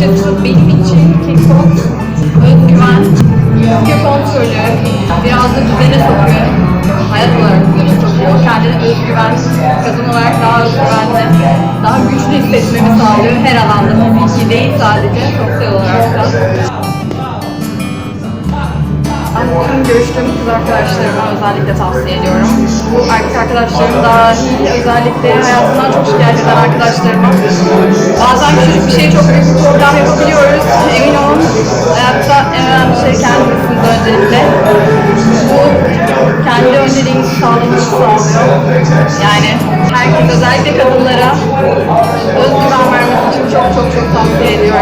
açıkçası benim için kickbox özgüven, öfke kontrolü, biraz da düzene sokuyor. Hayat olarak düzene sokuyor. Kendine özgüven, kadın olarak daha özgüvenli, daha güçlü hissetmemi sağlıyor her alanda tabii ki değil sadece sosyal olarak da. Ben tüm görüştüğüm kız arkadaşlarıma özellikle tavsiye ediyorum. Bu erkek arkadaşlarım dahil özellikle hayatından çok şikayet eden arkadaşlarıma bazen küçük bir şeye çok büyük problem yapabiliyoruz. Emin olun hayatta en önemli şey kendisiniz öncelikle. Bu kendi önceliğinizi sağlamanızı sağlıyor. Yani herkes özellikle kadınlara özgüven vermesi için çok çok çok tavsiye ediyorum.